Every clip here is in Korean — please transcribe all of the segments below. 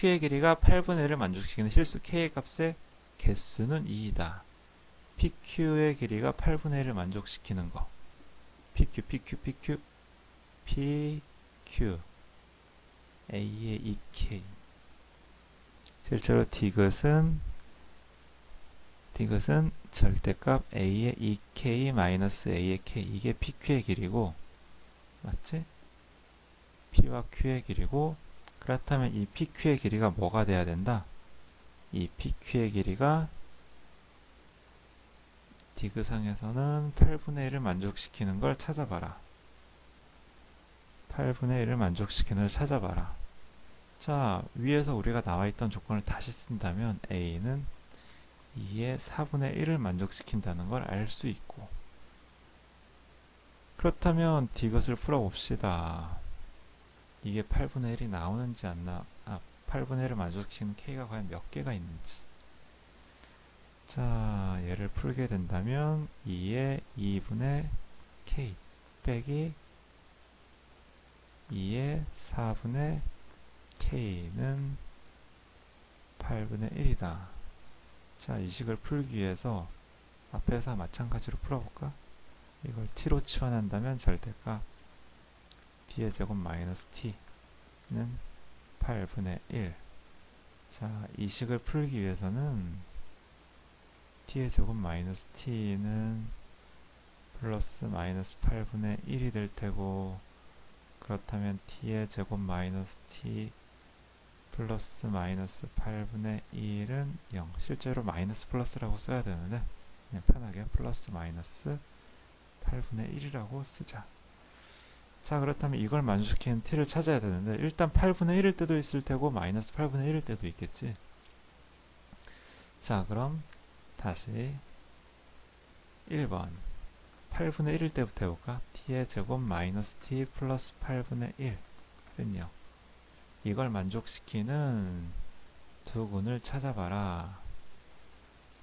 PQ의 길이가 8분의 1을 만족시키는 실수 K의 값의 개수는 2이다. PQ의 길이가 8분의 1을 만족시키는 거. PQ, PQ, PQ, PQ. A의 2K. 실제로 디귿은 디귿은 절대값 A의 2K 마이너스 A의 K. 이게 PQ의 길이고 맞지? P와 Q의 길이고 그렇다면 이 PQ의 길이가 뭐가 돼야 된다? 이 PQ의 길이가 디그상에서는 8분의 1을 만족시키는 걸 찾아봐라. 8분의 1을 만족시키는 걸 찾아봐라. 자, 위에서 우리가 나와 있던 조건을 다시 쓴다면 A는 2의 4분의 1을 만족시킨다는 걸 알 수 있고 그렇다면 디귿을 풀어봅시다. 이게 8분의 1이 나오는지 안 나, 아, 8분의 1을 만족시키는 K가 과연 몇 개가 있는지. 자, 얘를 풀게 된다면 2의 2분의 K 빼기 2의 4분의 K는 8분의 1이다. 자, 이 식을 풀기 위해서 앞에서 마찬가지로 풀어볼까? 이걸 t로 치환한다면 절대값 t의 제곱 마이너스 t는 8분의 1. 자, 이 식을 풀기 위해서는 t의 제곱 마이너스 t는 플러스 마이너스 8분의 1이 될 테고 그렇다면 t의 제곱 마이너스 t 플러스 마이너스 8분의 1은 0 실제로 마이너스 플러스라고 써야 되는데 그냥 편하게 플러스 마이너스 8분의 1이라고 쓰자 자 그렇다면 이걸 만족시키는 t를 찾아야 되는데 일단 8분의 1일 때도 있을 테고 마이너스 8분의 1일 때도 있겠지? 자 그럼 다시 1번. 8분의 1일 때부터 해볼까? t의 제곱 마이너스 t 플러스 8분의 1은요 이걸 만족시키는 두 군을 찾아봐라.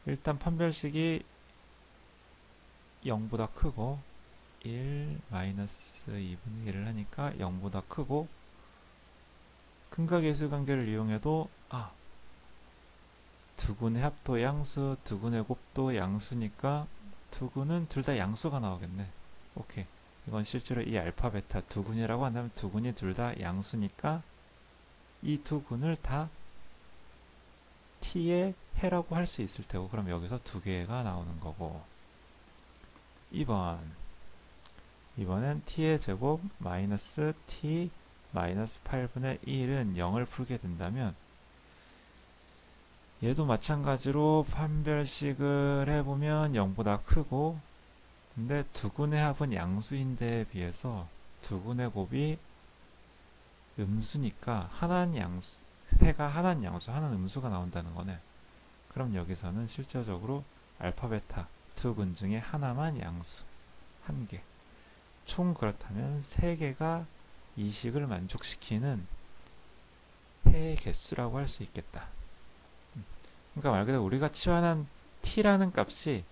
일단 판별식이 0보다 크고 1 마이너스 2분의 1을 하니까 0보다 크고 예수 관계를 이용해도 아 두군의 합도 양수, 두군의 곱도 양수니까 두군은 둘 다 양수가 나오겠네. 오케이. 이건 실제로 이 알파 베타 두군이라고 한다면 두군이 둘 다 양수니까 이 두 군을 다 t의 해라고 할 수 있을 테고 그럼 여기서 두 개가 나오는 거고 2번 이번엔 t의 제곱 마이너스 t 마이너스 8분의 1은 0을 풀게 된다면 얘도 마찬가지로 판별식을 해보면 0보다 크고 근데 두군의 합은 양수인데에 비해서 두군의 곱이 음수니까 하나는 양수 해가 하나는 양수 하나는 음수가 나온다는 거네. 그럼 여기서는 실제적으로 알파 베타 두 군 중에 하나만 양수 한 개 총 그렇다면 3개가 이 식을 만족시키는 해의 개수라고 할 수 있겠다. 음. 그러니까 말 그대로 우리가 치환한 t라는 값이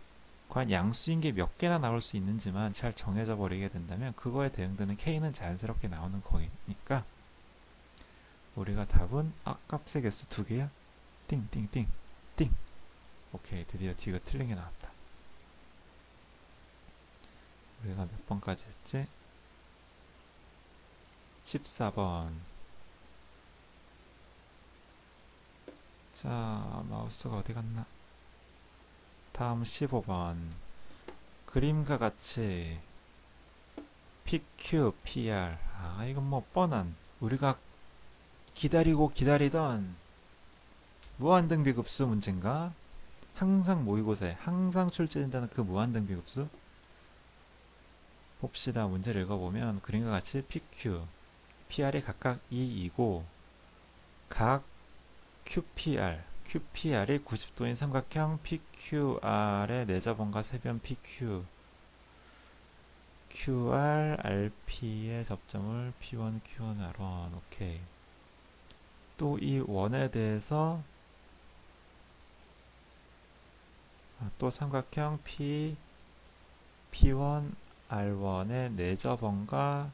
과연 양수인 게 몇 개나 나올 수 있는지만 잘 정해져 버리게 된다면 그거에 대응되는 k는 자연스럽게 나오는 거니까 우리가 답은 아 값의 개수 두 개야? 띵 띵 띵 띵 오케이 드디어 d가 틀린 게 나왔다. 우리가 몇 번까지 했지? 14번. 자 마우스가 어디 갔나? 다음 15번. 그림과 같이 PQ, PR 아 이건 뭐 뻔한. 우리가 기다리고 기다리던 무한등비급수 문제인가? 항상 모의고사에 항상 출제된다는 그 무한등비급수 봅시다. 문제를 읽어보면 그림과 같이 PQ, PR이 각각 2이고 각 QPR, QPR이 90도인 삼각형 PQR의 내자번과 세변 PQ QR, RP의 접점을 P1, Q1, R1 오케이 또 이 원에 대해서 아, 또 삼각형 P, P1, R1의 내저번과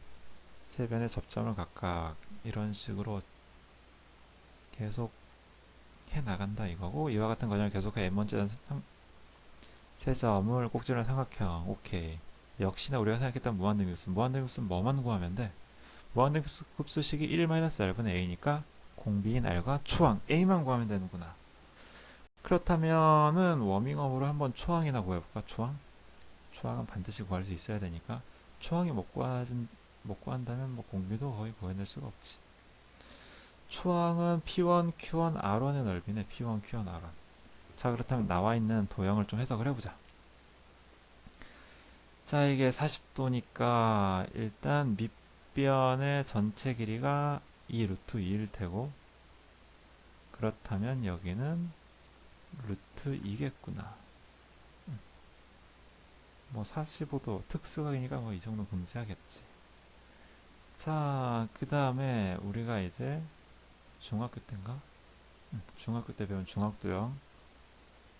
세변의 접점을 각각 이런 식으로 계속 해 나간다 이거고 이와 같은 과정을 계속해 n번째 세 점을 꼭지는 삼각형 오케이. 역시나 우리가 생각했던 무한등급수. 무한등급수 뭐만 구하면 돼? 무한등급수식이 1-r분의 a니까 공비인 r과 초항 a만 구하면 되는구나. 그렇다면은 워밍업으로 한번 초항이나 구해볼까? 초항 초항은 반드시 구할 수 있어야 되니까 초항이 못 구하진 못 구한다면 뭐 공비도 거의 구해낼 수가 없지. 초항은 P1, Q1, R1의 넓이네. P1, Q1, R1 자 그렇다면 나와 있는 도형을 좀 해석을 해보자. 자 이게 40도니까 일단 밑변의 전체 길이가 2 루트 2일 테고 그렇다면 여기는 루트 2겠구나. 음. 뭐 45도 특수각이니까 뭐 이 정도 금지하겠지 자 그 다음에 우리가 이제 중학교 때인가? 음, 중학교 때 배운 중학도형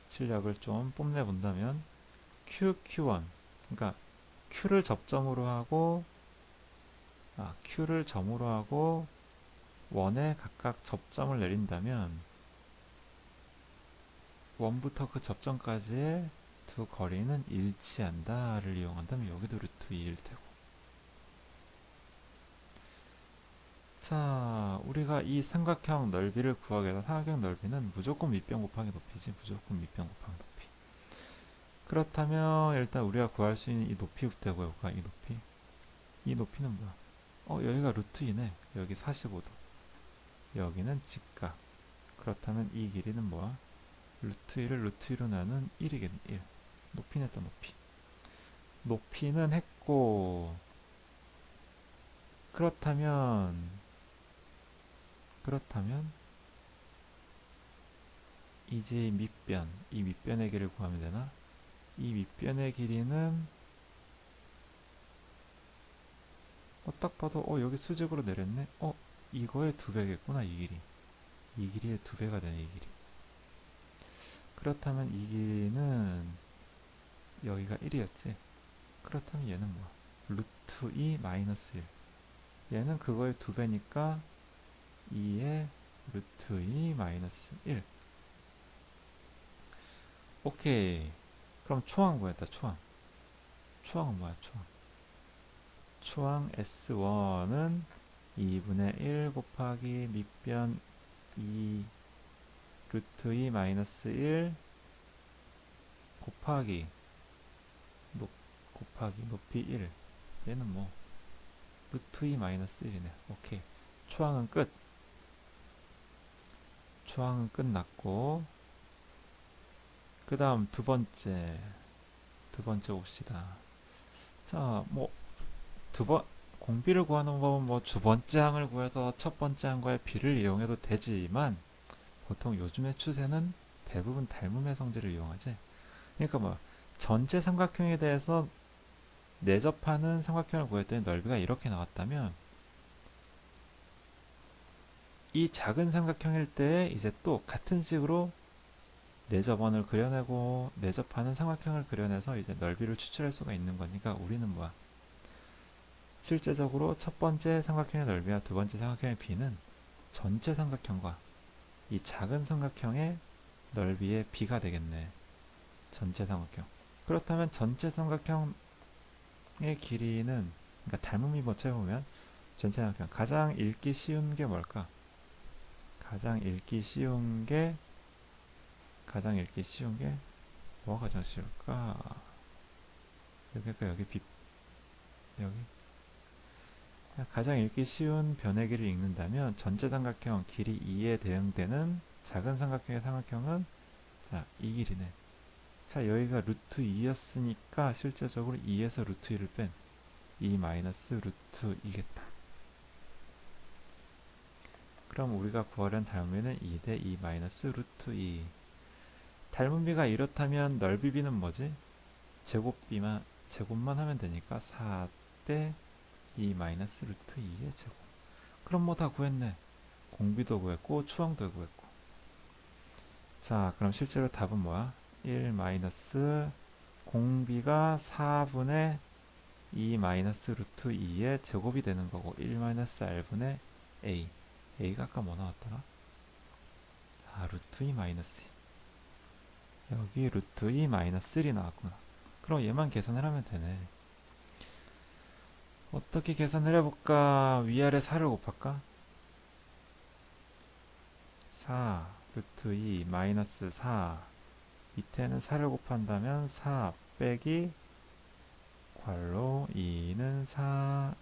실력을 좀 뽐내 본다면 Q, Q1 그러니까 Q를 접점으로 하고 아, Q를 점으로 하고 원에 각각 접점을 내린다면 원부터 그 접점까지의 두 거리는 일치한다를 이용한다면 여기도 루트 2일 테고. 자 우리가 이 삼각형 넓이를 구하기 위해서 삼각형 넓이는 무조건 밑변 곱하기 높이지 무조건 밑변 곱하기 높이. 그렇다면 일단 우리가 구할 수 있는 이 높이부터 구해볼까 이 높이. 이 높이는 뭐야? 어 여기가 루트 2네. 여기 45도. 여기는 직각. 그렇다면 이 길이는 뭐야? 루트 1을 루트 2로 나눈 1이겠네 1 높이는 또 높이. 높이는 했고 그렇다면 그렇다면 이제 밑변 이 밑변의 길이를 구하면 되나? 이 밑변의 길이는 어, 딱 봐도 어 여기 수직으로 내렸네? 어 이거의 두 배겠구나 이 길이. 이 길이의 두 배가 되네 이 길이. 그렇다면 이 길이는 여기가 1이었지. 그렇다면 얘는 뭐야 루트 2 마이너스 1 얘는 그거의 두 배니까 2의 루트 2 마이너스 1 오케이. 그럼 초항 구했다 초항? 초항은 뭐야 초항? 초항 S1은 2분의 1 곱하기 밑변 2 루트 2 마이너스 1 곱하기 높, 곱하기 높이 1 얘는 뭐 루트 2 마이너스 1이네. 오케이. 초항은 끝. 초항은 끝났고 그 다음 두 번째 두 번째 봅시다. 자뭐 두번 공비를 구하는 법은 뭐 두 번째 항을 구해서 첫 번째 항과의 비를 이용해도 되지만 보통 요즘의 추세는 대부분 닮음의 성질을 이용하지. 그러니까 뭐 전체 삼각형에 대해서 내접하는 삼각형을 구했더니 넓이가 이렇게 나왔다면 이 작은 삼각형일 때 이제 또 같은 식으로 내접원을 그려내고 내접하는 삼각형을 그려내서 이제 넓이를 추출할 수가 있는 거니까 우리는 뭐야? 실제적으로 첫 번째 삼각형의 넓이와 두 번째 삼각형의 비는 전체 삼각형과 이 작은 삼각형의 넓이의 비가 되겠네. 전체 삼각형. 그렇다면 전체 삼각형 의 길이는 그러니까 닮음이 뭐쳐 보면 전체 삼각형 가장 읽기 쉬운 게 뭘까 가장 읽기 쉬운 게 가장 읽기 쉬운 게 뭐가 가장 쉬울까? 여기가 여기 빛 여기 가장 읽기 쉬운 변의 길을 읽는다면 전체 삼각형 길이 2에 대응되는 작은 삼각형의 삼각형은 자, 이 길이네. 자, 여기가 루트 2였으니까 실제적으로 2에서 루트 2를 뺀 2 마이너스 루트 2겠다. 그럼 우리가 구하려는 닮음비는 2대 2 마이너스 루트 2 닮음비가 이렇다면 넓이비는 뭐지? 제곱비만 제곱만 하면 되니까 4 대 2 마이너스 루트 2의 제곱 그럼 뭐 다 구했네 공비도 구했고 추항도 구했고 자 그럼 실제로 답은 뭐야? 1 마이너스 공비가 4분의 2 마이너스 루트 2의 제곱이 되는 거고 1 마이너스 r분의 a. A가 아까 뭐 나왔더라? 루트 2 마이너스 2 여기 루트 2 마이너스 1이 나왔구나. 그럼 얘만 계산을 하면 되네. 어떻게 계산을 해볼까? 위아래 4를 곱할까? 4 루트 2 마이너스 4 밑에는 4를 곱한다면 4 빼기 괄호 2는 4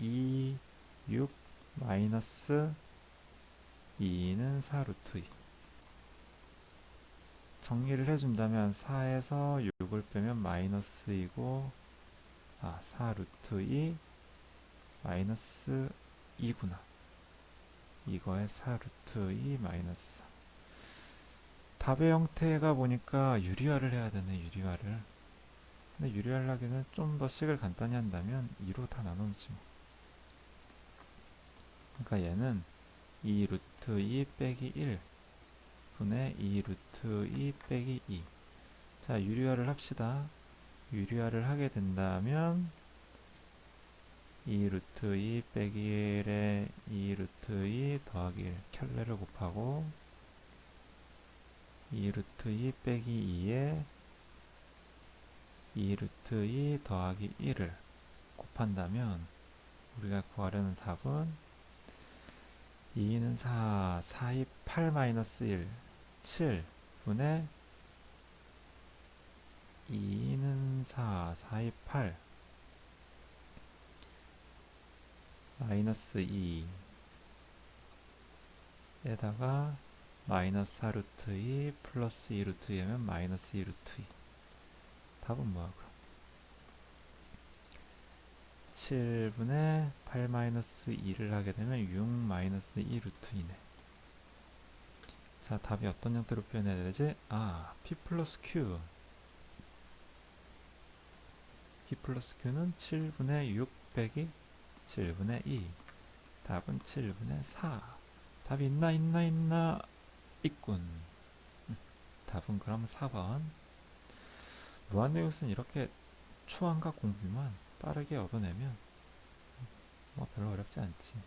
2 6 마이너스 2는 4 루트 2 정리를 해준다면 4에서 6을 빼면 마이너스 2고 아, 4 루트 2 마이너스 2구나. 이거에 4 루트 2 마이너스 4 답의 형태가 보니까 유리화를 해야 되네 유리화를 근데 유리화를 하기는 좀 더 식을 간단히 한다면 2로 다 나눠놓지 뭐 그러니까 얘는 2 루트 2 빼기 1 분의 2 루트 2 빼기 2. 자, 유리화를 합시다. 유리화를 하게 된다면 2 루트 2 빼기 1에 2 루트 2 더하기 1 켤레를 곱하고 2 루트 2 빼기 2에 2 루트 2 더하기 1을 곱한다면 우리가 구하려는 답은 2는 4, 4, 2, 8 마이너스 1, 7 분의 2는 4, 4, 2, 8 마이너스 2 에다가 마이너스 4 루트 2 플러스 2 루트 2 하면 마이너스 2 루트 2 답은 그럼 7분의 8 마이너스 2를 하게 되면 6 마이너스 2 루트 2네. 자, 답이 어떤 형태로 표현해야 되지? 아, p 플러스 q. p 플러스 q는 7분의 6 빼기 7분의 2. 답은 7분의 4. 답이 있나, 있나, 있나? 있군. 음, 답은 그럼 4번. 무한대역은 이렇게 초안과 공비만 빠르게 얻어내면 뭐 별로 어렵지 않지.